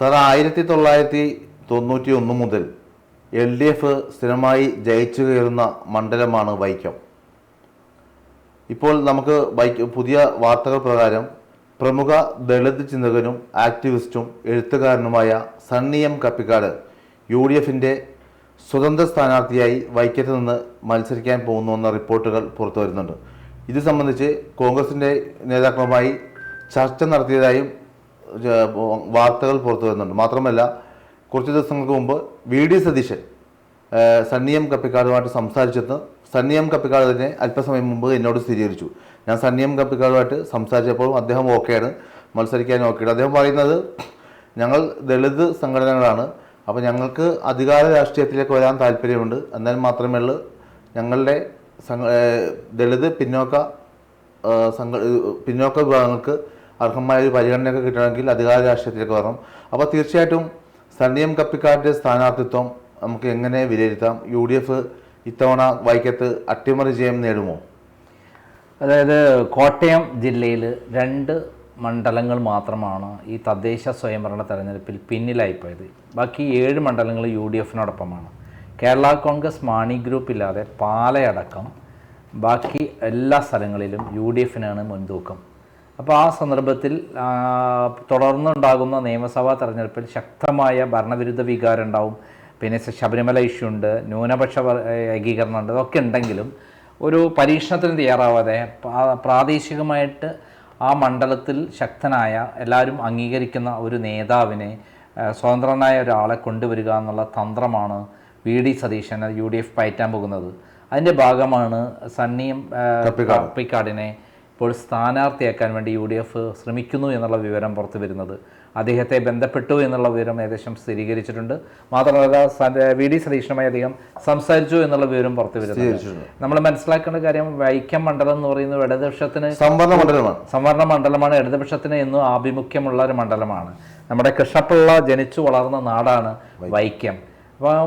Sir ആയിരത്തി തൊള്ളായിരത്തി തൊണ്ണൂറ്റി ഒന്ന് മുതൽ എൽ ഡി എഫ് സ്ഥിരമായി ജയിച്ചു കയറുന്ന മണ്ഡലമാണ് വൈക്കം. ഇപ്പോൾ നമുക്ക് വൈക്കം പുതിയ വാർത്തകൾ പ്രകാരം പ്രമുഖ ദളിത് ചിന്തകനും ആക്ടിവിസ്റ്റും എഴുത്തുകാരനുമായ Sunny M Kappikkad U D എഫിന്റെ സ്വതന്ത്ര സ്ഥാനാർത്ഥിയായി വൈക്കത്ത് നിന്ന് മത്സരിക്കാൻ പോകുന്നുവെന്ന റിപ്പോർട്ടുകൾ പുറത്തു വരുന്നുണ്ട് ഇത് സംബന്ധിച്ച് കോൺഗ്രസിന്റെ നേതാക്കളുമായി ചർച്ച നടത്തിയതായും വാർത്തകൾ പുറത്തു വരുന്നുണ്ട്. മാത്രമല്ല കുറച്ച് ദിവസങ്ങൾക്ക് മുമ്പ് വി ഡി സതീശൻ ഏഹ്, സണ്ണി എം കപ്പിക്കാടുമായിട്ട് സംസാരിച്ചെന്ന് സണ്ണി എം കപ്പിക്കാട് തന്നെ അല്പസമയം മുമ്പ് എന്നോട് സ്ഥിരീകരിച്ചു. ഞാൻ സണ്ണി എം കപ്പിക്കാടുമായിട്ട് സംസാരിച്ചപ്പോൾ അദ്ദേഹം ഓക്കെയാണ് മത്സരിക്കാൻ ഓക്കെയാണ്. അദ്ദേഹം പറയുന്നത് ഞങ്ങൾ ദളിത് സംഘടനകളാണ് അപ്പോൾ ഞങ്ങൾക്ക് അധികാര രാഷ്ട്രീയത്തിലേക്ക് വരാൻ താല്പര്യമുണ്ട്. എന്നാൽ മാത്രമേ ഉള്ളൂ ഞങ്ങളുടെ ദളിത് പിന്നോക്ക സംഘ പിന്നോക്ക വിഭാഗങ്ങൾക്ക് അർഹമായ ഒരു പരിഗണനയൊക്കെ കിട്ടണമെങ്കിൽ അധികാര രാഷ്ട്രീയത്തിലേക്ക് വരണം. അപ്പോൾ തീർച്ചയായിട്ടും സണ്ണിയം കപ്പിക്കാരുടെ സ്ഥാനാർത്ഥിത്വം നമുക്ക് എങ്ങനെ വിലയിരുത്താം? യു ഡി എഫ് ഇത്തവണ വൈക്കത്ത് അട്ടിമറി ജയം നേടുമോ? അതായത് കോട്ടയം ജില്ലയിൽ രണ്ട് മണ്ഡലങ്ങൾ മാത്രമാണ് ഈ തദ്ദേശ സ്വയംഭരണ തെരഞ്ഞെടുപ്പിൽ പിന്നിലായിപ്പോയത്. ബാക്കി ഏഴ് മണ്ഡലങ്ങൾ യു ഡി എഫിനോടൊപ്പമാണ് കേരള കോൺഗ്രസ് മാണി ഗ്രൂപ്പ് ഇല്ലാതെ പാലയടക്കം ബാക്കി എല്ലാ സ്ഥലങ്ങളിലും യു ഡി എഫിനാണ് മുൻതൂക്കം. അപ്പോൾ ആ സന്ദർഭത്തിൽ തുടർന്നുണ്ടാകുന്ന നിയമസഭാ തെരഞ്ഞെടുപ്പിൽ ശക്തമായ ഭരണവിരുദ്ധ വികാരം ഉണ്ടാവും. പിന്നെ ശബരിമല ഇഷ്യൂ ഉണ്ട് ന്യൂനപക്ഷ ഏകീകരണം ഉണ്ട് ഇതൊക്കെ ഉണ്ടെങ്കിലും ഒരു പരീക്ഷണത്തിന് തയ്യാറാവാതെ പ്രാദേശികമായിട്ട് ആ മണ്ഡലത്തിൽ ശക്തനായ എല്ലാവരും അംഗീകരിക്കുന്ന ഒരു നേതാവിനെ സ്വതന്ത്രനായ ഒരാളെ കൊണ്ടുവരിക എന്നുള്ള തന്ത്രമാണ് V D Satheesan U D F പയറ്റാൻ പോകുന്നത്. അതിന്റെ ഭാഗമാണ് സണ്ണിയും പിക്കാടിനെ ഇപ്പോൾ സ്ഥാനാർത്ഥിയാക്കാൻ വേണ്ടി യു ഡി എഫ് ശ്രമിക്കുന്നു എന്നുള്ള വിവരം പുറത്തു വരുന്നത്. അദ്ദേഹത്തെ ബന്ധപ്പെട്ടു എന്നുള്ള വിവരം ഏകദേശം സ്ഥിരീകരിച്ചിട്ടുണ്ട്. മാത്രമല്ല വി ഡി സതീഷനുമായി അദ്ദേഹം സംസാരിച്ചു എന്നുള്ള വിവരം പുറത്തു വരുന്നത് നമ്മൾ മനസ്സിലാക്കേണ്ട കാര്യം വൈക്കം മണ്ഡലം എന്ന് പറയുന്നത് ഇടതുപക്ഷത്തിന് സംവരണ മണ്ഡലമാണ്. സംവരണ മണ്ഡലമാണ്. ഇടതുപക്ഷത്തിന് എന്നും ആഭിമുഖ്യമുള്ള ഒരു മണ്ഡലമാണ്. നമ്മുടെ കൃഷ്ണപിള്ള ജനിച്ചു വളർന്ന നാടാണ് വൈക്കം. അപ്പോൾ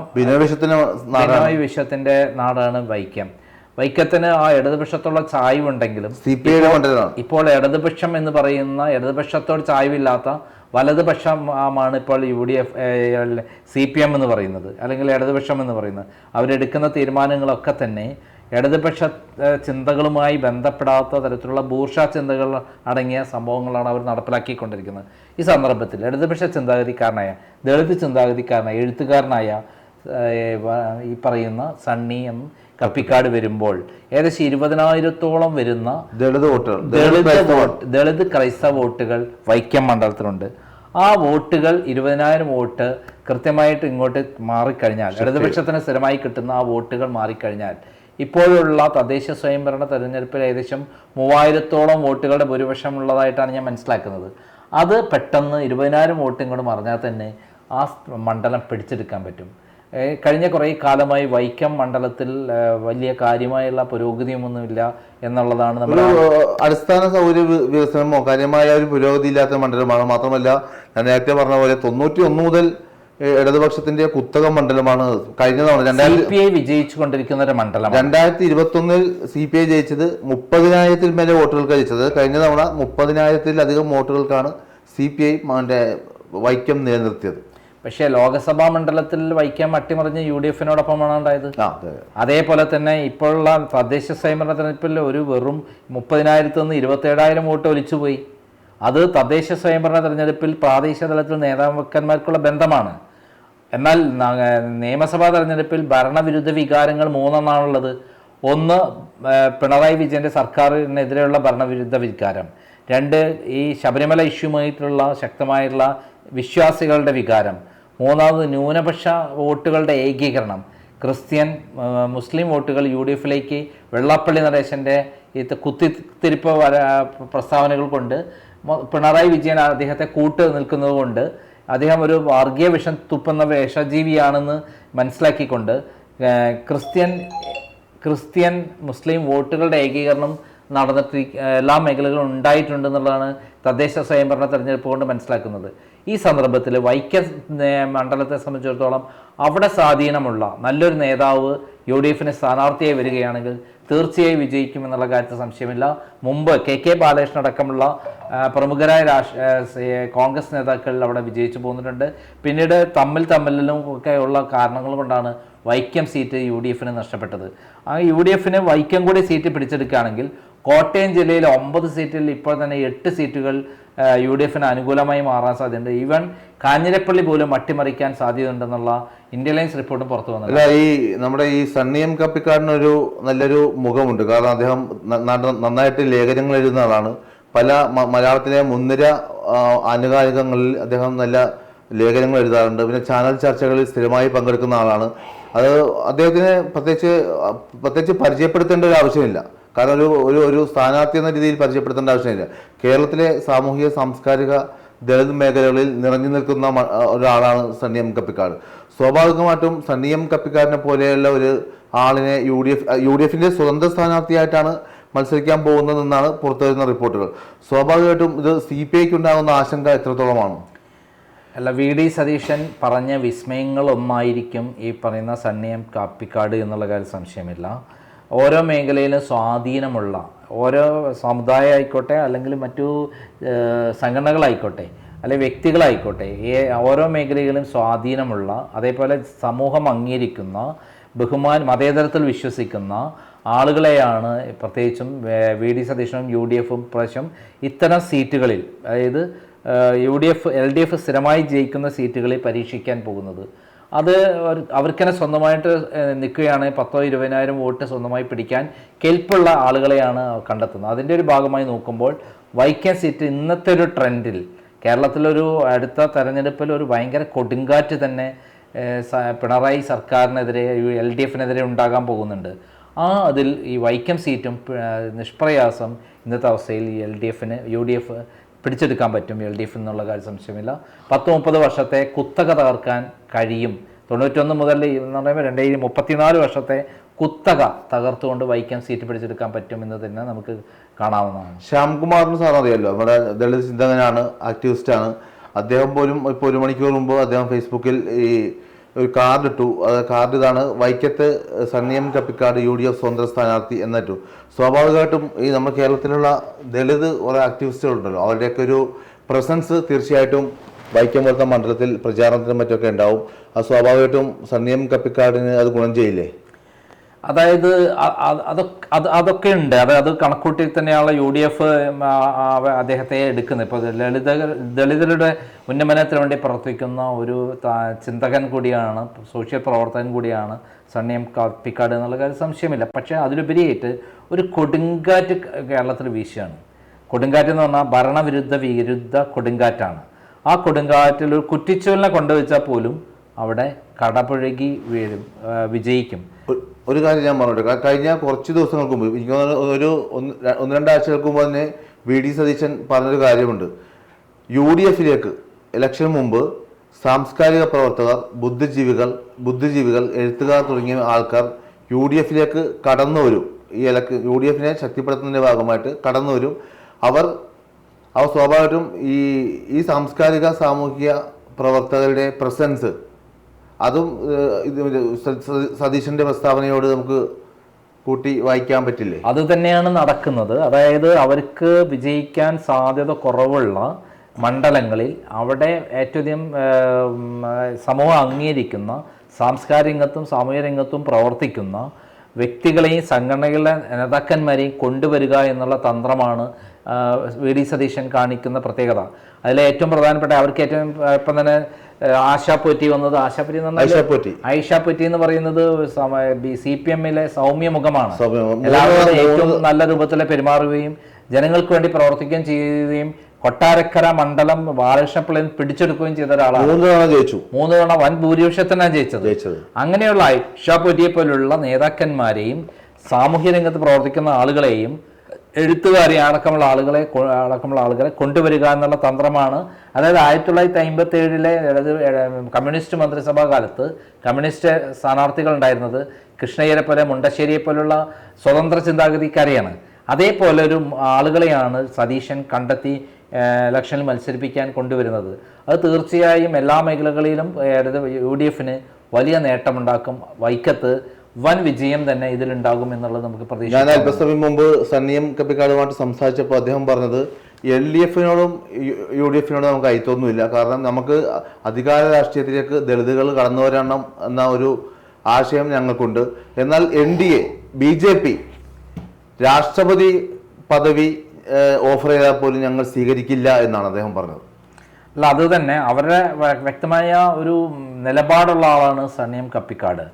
വിഷത്തിന്റെ നാടാണ് വൈക്കം. വൈക്കത്തിന് ആ ഇടതുപക്ഷത്തുള്ള ചായ്വുണ്ടെങ്കിലും ഇപ്പോൾ ഇടതുപക്ഷം എന്ന് പറയുന്ന ഇടതുപക്ഷത്തോട് ചായ്വില്ലാത്ത വലതുപക്ഷമാണ് ഇപ്പോൾ U D F C P M എന്ന് പറയുന്നത്. അല്ലെങ്കിൽ ഇടതുപക്ഷം എന്ന് പറയുന്നത്. അവരെടുക്കുന്ന തീരുമാനങ്ങളൊക്കെ തന്നെ ഇടതുപക്ഷ ചിന്തകളുമായി ബന്ധപ്പെടാത്ത തരത്തിലുള്ള ബൂർഷ ചിന്തകൾ അടങ്ങിയ സംഭവങ്ങളാണ് അവർ നടപ്പിലാക്കിക്കൊണ്ടിരിക്കുന്നത്. ഈ സന്ദർഭത്തിൽ ഇടതുപക്ഷ ചിന്താഗതിക്കാരനായ ദളിത് ചിന്താഗതിക്കാരനായ എഴുത്തുകാരനായ ഈ പറയുന്ന സണ്ണി എം കപ്പിക്കാട് വരുമ്പോൾ ഏകദേശം ഇരുപതിനായിരത്തോളം വരുന്ന ദളിത് വോട്ടുകൾ ദളിത് ദളിത് ക്രൈസ്തവ വോട്ടുകൾ വൈക്കം മണ്ഡലത്തിലുണ്ട്. ആ വോട്ടുകൾ ഇരുപതിനായിരം വോട്ട് കൃത്യമായിട്ട് ഇങ്ങോട്ട് മാറിക്കഴിഞ്ഞാൽ ഇടതുപക്ഷത്തിന് സ്ഥിരമായി കിട്ടുന്ന ആ വോട്ടുകൾ മാറിക്കഴിഞ്ഞാൽ ഇപ്പോഴുള്ള തദ്ദേശ സ്വയംഭരണ തെരഞ്ഞെടുപ്പിൽ ഏകദേശം മൂവായിരത്തോളം വോട്ടുകളുടെ ഭൂരിപക്ഷം ഉള്ളതായിട്ടാണ് ഞാൻ മനസ്സിലാക്കുന്നത്. അത് പെട്ടെന്ന് ഇരുപതിനായിരം വോട്ട് ഇങ്ങോട്ട് മറിഞ്ഞാൽ തന്നെ ആ മണ്ഡലം പിടിച്ചെടുക്കാൻ പറ്റും. കഴിഞ്ഞ കുറേ കാലമായി വൈക്കം മണ്ഡലത്തിൽ വലിയ കാര്യമായുള്ള പുരോഗതിയൊന്നുമില്ല എന്നുള്ളതാണ് നമ്മൾ അടിസ്ഥാന സൗകര്യ വികസനമോ കാര്യമായ ഒരു പുരോഗതി ഇല്ലാത്ത മണ്ഡലമാണ്. മാത്രമല്ല ഞാൻ നേരത്തെ പറഞ്ഞ പോലെ തൊണ്ണൂറ്റി ഒന്ന് മുതൽ ഇടതുപക്ഷത്തിന്റെ കുത്തക മണ്ഡലമാണ് കഴിഞ്ഞ തവണ. രണ്ടായിരത്തി പി ഐ വിജയിച്ചു കൊണ്ടിരിക്കുന്ന ഒരു മണ്ഡലം രണ്ടായിരത്തി ഇരുപത്തി ഒന്നിൽ സി പി ഐ ജയിച്ചത് മുപ്പതിനായിരത്തിൽ മേലെ വോട്ടുകൾക്ക് ജയിച്ചത്. കഴിഞ്ഞ തവണ മുപ്പതിനായിരത്തിലധികം വോട്ടുകൾക്കാണ് സി പി ഐ വൈക്കം നിലനിർത്തിയത്. പക്ഷേ ലോകസഭാ മണ്ഡലത്തിൽ വൈക്കം അട്ടിമറിഞ്ഞ് യു ഡി എഫിനോടൊപ്പമാണ് ഉണ്ടായത് അതേപോലെ തന്നെ ഇപ്പോഴുള്ള തദ്ദേശ സ്വയംഭരണ തെരഞ്ഞെടുപ്പിൽ ഒരു വെറും മുപ്പതിനായിരത്തിൽ നിന്ന് ഇരുപത്തേഴായിരം വോട്ട് ഒലിച്ചുപോയി. അത് തദ്ദേശ സ്വയംഭരണ തെരഞ്ഞെടുപ്പിൽ പ്രാദേശിക തലത്തിൽ നേതാക്കന്മാർക്കുള്ള ബന്ധമാണ്. എന്നാൽ നിയമസഭാ തെരഞ്ഞെടുപ്പിൽ ഭരണവിരുദ്ധ വികാരങ്ങൾ മൂന്നെണ്ണാണുള്ളത്. ഒന്ന് പിണറായി വിജയന്റെ സർക്കാരിനെതിരെയുള്ള ഭരണവിരുദ്ധ വികാരം. രണ്ട് ഈ ശബരിമല ഇഷ്യൂമായിട്ടുള്ള ശക്തമായിട്ടുള്ള വിശ്വാസികളുടെ വികാരം. മൂന്നാമത് ന്യൂനപക്ഷ വോട്ടുകളുടെ ഏകീകരണം. ക്രിസ്ത്യൻ മുസ്ലിം വോട്ടുകൾ യു ഡി എഫിലേക്ക് വെള്ളാപ്പള്ളി നടേശന്റെ ഈ കുത്തിത്തിരിപ്പ് പ്രസ്താവനകൾ കൊണ്ട് പിണറായി വിജയൻ അദ്ദേഹത്തെ കൂട്ട് നിൽക്കുന്നത് കൊണ്ട് അദ്ദേഹം ഒരു വർഗീയ വിഷം തുപ്പുന്ന വേഷജീവിയാണെന്ന് മനസ്സിലാക്കിക്കൊണ്ട് ക്രിസ്ത്യൻ ക്രിസ്ത്യൻ മുസ്ലിം വോട്ടുകളുടെ ഏകീകരണം നടന്നിട്ട് എല്ലാ മേഖലകളും ഉണ്ടായിട്ടുണ്ട് എന്നുള്ളതാണ് തദ്ദേശ സ്വയംഭരണ തെരഞ്ഞെടുപ്പ് കൊണ്ട് മനസ്സിലാക്കുന്നത്. ഈ സന്ദർഭത്തിൽ വൈക്കം മണ്ഡലത്തെ സംബന്ധിച്ചിടത്തോളം അവിടെ സ്വാധീനമുള്ള നല്ലൊരു നേതാവ് യു ഡി എഫിന് സ്ഥാനാർത്ഥിയായി വരികയാണെങ്കിൽ തീർച്ചയായും വിജയിക്കും എന്നുള്ള കാര്യത്തിൽ സംശയമില്ല. മുമ്പ് കെ കെ ബാലകൃഷ്ണൻ അടക്കമുള്ള പ്രമുഖരായ രാഷ്ട്ര കോൺഗ്രസ് നേതാക്കൾ അവിടെ വിജയിച്ചു പോന്നിട്ടുണ്ട് പിന്നീട് തമ്മിൽ തമ്മിലും ഉള്ള കാരണങ്ങൾ കൊണ്ടാണ് വൈക്കം സീറ്റ് യു ഡി എഫിന് നഷ്ടപ്പെട്ടത്. ആ യു ഡി എഫിന് വൈക്കം കൂടി സീറ്റ് പിടിച്ചെടുക്കുകയാണെങ്കിൽ കോട്ടയം ജില്ലയിലെ ഒമ്പത് സീറ്റിൽ ഇപ്പോൾ തന്നെ എട്ട് സീറ്റുകൾ യു ഡി എഫിന് അനുകൂലമായി മാറാൻ സാധ്യതയുണ്ട്. ഈവൻ കാഞ്ഞിരപ്പള്ളി പോലും അട്ടിമറിക്കാൻ സാധ്യതയുണ്ടെന്നുള്ള ഇന്ത്യ ലൈൻസ് റിപ്പോർട്ടും പുറത്തു വന്നത് അല്ല ഈ നമ്മുടെ ഈ സണ്ണിയം കപ്പിക്കാടിനൊരു നല്ലൊരു മുഖമുണ്ട്. കാരണം അദ്ദേഹം നന്നായിട്ട് ലേഖനങ്ങൾ എഴുതുന്ന ആളാണ്. പല മലയാളത്തിലെ മുൻനിര ആനുകാലികങ്ങളിൽ അദ്ദേഹം നല്ല ലേഖനങ്ങൾ എഴുതാറുണ്ട്. പിന്നെ ചാനൽ ചർച്ചകളിൽ സ്ഥിരമായി പങ്കെടുക്കുന്ന ആളാണ്. അത് അദ്ദേഹത്തിന് പ്രത്യേകിച്ച് പ്രത്യേകിച്ച് പരിചയപ്പെടുത്തേണ്ട ഒരു ആവശ്യമില്ല. കാരണം ഒരു ഒരു ഒരു സ്ഥാനാർത്ഥി എന്ന രീതിയിൽ പരിചയപ്പെടുത്തേണ്ട ആവശ്യമില്ല. കേരളത്തിലെ സാമൂഹിക സാംസ്കാരിക ദളിത് മേഖലകളിൽ നിറഞ്ഞു നിൽക്കുന്ന ഒരാളാണ് സണ്ണി എം കപ്പിക്കാട്. സ്വാഭാവികമായിട്ടും സണ്ണി എം കപ്പിക്കാടിനെ പോലെയുള്ള ഒരു ആളിനെ U D F U D എഫിന്റെ സ്വതന്ത്ര സ്ഥാനാർത്ഥിയായിട്ടാണ് മത്സരിക്കാൻ പോകുന്നതെന്നാണ് പുറത്തുവരുന്ന റിപ്പോർട്ടുകൾ. സ്വാഭാവികമായിട്ടും ഇത് സി പി ഐക്ക് ഉണ്ടാകുന്ന ആശങ്ക എത്രത്തോളമാണ്? അല്ല വി ഡി സതീശൻ പറഞ്ഞ വിസ്മയങ്ങളൊന്നായിരിക്കും ഈ പറയുന്ന സണ്ണി എം കാപ്പിക്കാട് എന്നുള്ള കാര്യം സംശയമില്ല. ഓരോ മേഖലയിലും സ്വാധീനമുള്ള ഓരോ സമുദായം ആയിക്കോട്ടെ അല്ലെങ്കിൽ മറ്റു സംഘടനകളായിക്കോട്ടെ അല്ലെ വ്യക്തികളായിക്കോട്ടെ ഓരോ മേഖലയിലും സ്വാധീനമുള്ള അതേപോലെ സമൂഹം അംഗീകരിക്കുന്ന ബഹുമാൻ മതേതരത്തിൽ വിശ്വസിക്കുന്ന ആളുകളെയാണ് പ്രത്യേകിച്ചും വി ഡി. സതീശനും യു. ഡി. എഫും പ്രാവശ്യം ഇത്തരം സീറ്റുകളിൽ അതായത് U. D. F L. D. F സ്ഥിരമായി ജയിക്കുന്ന സീറ്റുകളിൽ പരീക്ഷിക്കാൻ പോകുന്നത്. അത് അവർക്ക് അവർക്കെന്നെ സ്വന്തമായിട്ട് നിൽക്കുകയാണ്. പത്തോ ഇരുപതിനായിരം വോട്ട് സ്വന്തമായി പിടിക്കാൻ കെൽപ്പുള്ള ആളുകളെയാണ് കണ്ടെത്തുന്നത്. അതിന്റെ ഒരു ഭാഗമായി നോക്കുമ്പോൾ വൈക്കം സീറ്റ് ഇന്നത്തെ ഒരു ട്രെൻഡിൽ കേരളത്തിലൊരു അടുത്ത തെരഞ്ഞെടുപ്പിൽ ഒരു ഭയങ്കര കൊടുങ്കാറ്റ് തന്നെ പിണറായി സർക്കാരിനെതിരെ എൽ ഡി എഫിനെതിരെ ഉണ്ടാകാൻ പോകുന്നുണ്ട്. ആ അതിൽ ഈ വൈക്കം സീറ്റും നിഷ്പ്രയാസം ഇന്നത്തെ അവസ്ഥയിൽ എൽ ഡി എഫിന് യു ഡി എഫ് പിടിച്ചെടുക്കാൻ പറ്റും എൽ ഡി എഫിൽ നിന്നുള്ള കാര്യം സംശയമില്ല. പത്ത് മുപ്പത് വർഷത്തെ കുത്തക തകർക്കാൻ കഴിയും. തൊണ്ണൂറ്റൊന്ന് മുതൽ എന്ന് പറയുമ്പോൾ രണ്ടായിരത്തി മുപ്പത്തിനാല് വർഷത്തെ കുത്തക തകർത്തുകൊണ്ട് വൈക്കം സീറ്റ് പിടിച്ചെടുക്കാൻ പറ്റും എന്ന് തന്നെ നമുക്ക് കാണാവുന്നതാണ്. ശ്യാംകുമാറിന് സാർ അറിയാമല്ലോ നമ്മുടെ ദളിത് ചിന്തകനാണ് ആക്ടിവിസ്റ്റാണ്. അദ്ദേഹം പോലും ഇപ്പോൾ ഒരു മണിക്കൂർ മുമ്പ് അദ്ദേഹം ഫേസ്ബുക്കിൽ ഈ ഒരു കാർഡ് ഇട്ടു. അത് കാർഡ് ഇതാണ് വൈക്കത്ത് Sunny M Kappikkad U D F സ്വതന്ത്ര സ്ഥാനാർത്ഥി എന്നിട്ടു സ്വാഭാവികമായിട്ടും ഈ നമ്മുടെ കേരളത്തിലുള്ള ദളിത് കുറേ ആക്ടിവിസ്റ്റുകളുണ്ടല്ലോ അവരുടെയൊക്കെ ഒരു പ്രസൻസ് തീർച്ചയായിട്ടും വൈക്കം പോലത്തെ മണ്ഡലത്തിൽ പ്രചാരണത്തിനും മറ്റൊക്കെ ഉണ്ടാവും. അത് സ്വാഭാവികമായിട്ടും സണ്ണിയം കപ്പിക്കാടിന് അത് ഗുണം ചെയ്യില്ലേ? അതായത് അത് അതൊക്കെ ഉണ്ട്. അത് അത് കണക്കൂട്ടി തന്നെയാണ് യു ഡി എഫ് അദ്ദേഹത്തെ എടുക്കുന്നത്. ഇപ്പോൾ ലളിത ദളിതരുടെ ഉന്നമനത്തിന് വേണ്ടി പ്രവർത്തിക്കുന്ന ഒരു ചിന്തകൻ കൂടിയാണ് സോഷ്യൽ പ്രവർത്തകൻ കൂടിയാണ് സണ്ണി എം കാപ്പിക്കാട് എന്നുള്ള കാര്യം സംശയമില്ല. പക്ഷേ അതിലുപരിയായിട്ട് ഒരു കൊടുങ്കാറ്റ് കേരളത്തിൽ വീശുകയാണ് കൊടുങ്കാറ്റ് എന്ന് പറഞ്ഞാൽ ഭരണവിരുദ്ധ വിരുദ്ധ കൊടുങ്കാറ്റാണ്. ആ കൊടുങ്കാറ്റിൽ ഒരു കുറ്റിച്ചൂലിനെ കൊണ്ടുവച്ചാൽ പോലും അവിടെ കടപുഴകി വീഴും വിജയിക്കും. ഒരു- കാര്യം ഞാൻ പറഞ്ഞോട്ടെ. കഴിഞ്ഞ കുറച്ച് ദിവസങ്ങൾക്ക് മുമ്പ് എനിക്ക് ഒരു ഒന്ന് രണ്ടാഴ്ചകൾക്ക് മുമ്പ് തന്നെ വി ഡി സതീശൻ പറഞ്ഞൊരു കാര്യമുണ്ട്. യു ഡി എഫിലേക്ക് ഇലക്ഷന് മുമ്പ് സാംസ്കാരിക പ്രവർത്തകർ ബുദ്ധിജീവികൾ ബുദ്ധിജീവികൾ എഴുത്തുകാർ തുടങ്ങിയ ആൾക്കാർ യു ഡി എഫിലേക്ക് കടന്നു വരും. ഈ ഇലക്ക് യു ഡി എഫിനെ ശക്തിപ്പെടുത്തുന്നതിന്റെ ഭാഗമായിട്ട് കടന്നു വരും. അവർ അവർ സ്വാഭാവികമായിട്ടും ഈ ഈ സാംസ്കാരിക സാമൂഹിക പ്രവർത്തകരുടെ പ്രസൻസ് അതും ഇത് സതീശന്റെ പ്രസ്താവനയോട് നമുക്ക് കൂട്ടി വായിക്കാൻ പറ്റില്ലേ? അത് തന്നെയാണ് നടക്കുന്നത്. അതായത് അവർക്ക് വിജയിക്കാൻ സാധ്യത കുറവുള്ള മണ്ഡലങ്ങളിൽ അവിടെ ഏറ്റവും അധികം സമൂഹം അംഗീകരിക്കുന്ന സാംസ്കാരിക രംഗത്തും സാമൂഹിക രംഗത്തും പ്രവർത്തിക്കുന്ന വ്യക്തികളെയും സംഘടനകളുടെ നേതാക്കന്മാരെയും കൊണ്ടുവരിക എന്നുള്ള തന്ത്രമാണ് വി. ഡി. സതീശൻ കാണിക്കുന്ന പ്രത്യേകത. അതിലെ ഏറ്റവും പ്രധാനപ്പെട്ട അവർക്ക് ഏറ്റവും ഇപ്പം തന്നെ ആശാ പോറ്റി വന്നത്. ആശാപ്പൊറ്റി പോറ്റി എന്ന് പറഞ്ഞാൽ ഐഷാപ്പൊറ്റി എന്ന് പറയുന്നത് സി പി എമ്മിലെ സൗമ്യ മുഖമാണ് സൗമ്യ മുഖം. എല്ലാവരോടും ഏറ്റവും നല്ല രൂപത്തിലെ പെരുമാറുകയും ജനങ്ങൾക്ക് വേണ്ടി പ്രവർത്തിക്കുകയും ചെയ്യുകയും കൊട്ടാരക്കര മണ്ഡലം ബാലകൃഷ്ണപിള്ളയിൽ പിടിച്ചെടുക്കുകയും ചെയ്ത ഒരാളാണ് മൂന്ന് തവണ ജയിച്ചു. മൂന്ന് തവണ വൻ ഭൂരിപക്ഷത്തിനാണ് ജയിച്ചത്. ജയിച്ചത്. അങ്ങനെയുള്ള ഐഷാപൊറ്റിയെ പോലുള്ള നേതാക്കന്മാരെയും സാമൂഹ്യ രംഗത്ത് പ്രവർത്തിക്കുന്ന ആളുകളെയും എഴുത്തുകാരെ അടക്കമുള്ള ആളുകളെ അടക്കമുള്ള ആളുകളെ കൊണ്ടുവരിക എന്നുള്ള തന്ത്രമാണ്. അതായത് ആയിരത്തി തൊള്ളായിരത്തി അമ്പത്തി ഏഴിലെ കമ്മ്യൂണിസ്റ്റ് മന്ത്രിസഭാ കാലത്ത് കമ്മ്യൂണിസ്റ്റ് സ്ഥാനാർത്ഥികൾ ഉണ്ടായിരുന്നത് കൃഷ്ണയ്യരെ പോലെ മുണ്ടശ്ശേരിയെ പോലുള്ള സ്വതന്ത്ര ചിന്താഗതിക്കാരെയാണ്. അതേപോലെ ഒരു ആളുകളെയാണ് സതീശൻ കണ്ടെത്തി ഇലക്ഷനിൽ മത്സരിപ്പിക്കാൻ കൊണ്ടുവരുന്നത്. അത് തീർച്ചയായും എല്ലാ മേഖലകളിലും യു ഡി എഫിന് വലിയ നേട്ടമുണ്ടാക്കും വൈക്കത്ത് വൻ വിജയം തന്നെ ഇതിലുണ്ടാകും എന്നുള്ളത് നമുക്ക് പ്രതീക്ഷിക്കാം. ഞാൻ അല്പസമയം മുമ്പ് സണ്ണിയും കപ്പിക്കാടുമായിട്ട് സംസാരിച്ചപ്പോൾ അദ്ദേഹം പറഞ്ഞത് എൽ ഡി എഫിനോടും യു ഡി എഫിനോടും നമുക്ക് അയത്തൊന്നുമില്ല. കാരണം നമുക്ക് അധികാര രാഷ്ട്രീയത്തിലേക്ക് ദളിതുകൾ കടന്നു വരണം എന്ന ഒരു ആശയം ഞങ്ങൾക്കുണ്ട്. എന്നാൽ N D A B J P രാഷ്ട്രപതി പദവി ഓഫർ ചെയ്താൽ പോലും ഞങ്ങൾ സ്വീകരിക്കില്ല എന്നാണ് അദ്ദേഹം പറഞ്ഞത്. അല്ല അത് തന്നെ അവരുടെ വ്യക്തമായ ഒരു നിലപാടുള്ള ആളാണ് സണ്ണിയം കപ്പിക്കാട്.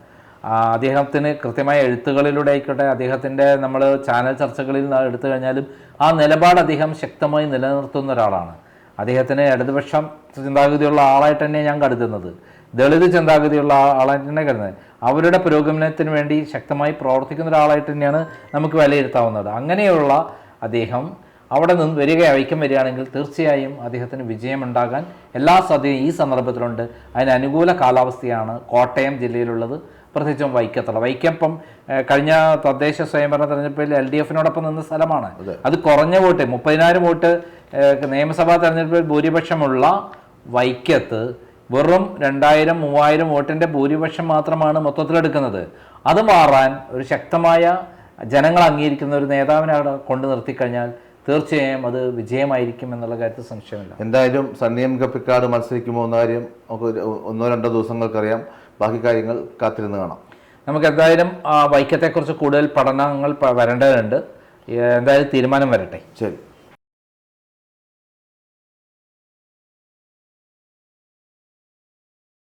അദ്ദേഹത്തിന് കൃത്യമായ എഴുത്തുകളിലൂടെ ആയിക്കോട്ടെ അദ്ദേഹത്തിന്റെ നമ്മൾ ചാനൽ ചർച്ചകളിൽ എടുത്തു കഴിഞ്ഞാലും ആ നിലപാട് അദ്ദേഹം ശക്തമായി നിലനിർത്തുന്ന ഒരാളാണ്. അദ്ദേഹത്തിന് ഇടതുപക്ഷം ചിന്താഗതിയുള്ള ആളായിട്ട് തന്നെ ഞാൻ കരുതുന്നത്. ദളിത് ചിന്താഗതിയുള്ള ആളായിട്ട് തന്നെ കരുതുന്നത്. അവരുടെ പുരോഗമനത്തിന് വേണ്ടി ശക്തമായി പ്രവർത്തിക്കുന്ന ഒരാളായിട്ട് തന്നെയാണ് നമുക്ക് വിലയിരുത്താവുന്നത്. അങ്ങനെയുള്ള അദ്ദേഹം അവിടെ നിന്ന് വരിക ഐക്യം വരികയാണെങ്കിൽ തീർച്ചയായും അദ്ദേഹത്തിന് വിജയമുണ്ടാകാൻ എല്ലാ സാധ്യതയും ഈ സന്ദർഭത്തിലുണ്ട്. അതിന് അനുകൂല കാലാവസ്ഥയാണ് കോട്ടയം ജില്ലയിലുള്ളത്. പ്രത്യേകിച്ചും വൈക്കത്തുള്ള വൈക്കം ഏഹ്, കഴിഞ്ഞ തദ്ദേശ സ്വയംഭരണ തെരഞ്ഞെടുപ്പിൽ എൽ ഡി എഫിനോടൊപ്പം നിന്ന സ്ഥലമാണ്. അത്. കുറഞ്ഞ വോട്ട് മുപ്പതിനായിരം വോട്ട് നിയമസഭാ തെരഞ്ഞെടുപ്പിൽ ഭൂരിപക്ഷമുള്ള വൈക്കത്ത് വെറും രണ്ടായിരം മൂവായിരം വോട്ടിന്റെ ഭൂരിപക്ഷം മാത്രമാണ് മൊത്തത്തിലെടുക്കുന്നത്. അത് മാറാൻ ഒരു ശക്തമായ ജനങ്ങൾ അംഗീകരിക്കുന്ന ഒരു നേതാവിനെ അവിടെ കൊണ്ടു നിർത്തിക്കഴിഞ്ഞാൽ തീർച്ചയായും അത് വിജയമായിരിക്കും എന്നുള്ള കാര്യത്തിൽ സംശയമില്ല. എന്തായാലും സണ്ണിയം കപ്പിക്കാട് മത്സരിക്കുമോ എന്ന കാര്യം നമുക്ക് ഒന്നോ രണ്ടോ ദിവസങ്ങൾക്കറിയാം. ബാക്കി കാര്യങ്ങൾ കാത്തിരുന്ന് കാണാം. നമുക്ക് എന്തായാലും വൈക്കത്തെക്കുറിച്ച് കൂടുതൽ പഠനങ്ങൾ വരേണ്ടതുണ്ട്. എന്തായാലും തീരുമാനം വരട്ടെ. ശരി.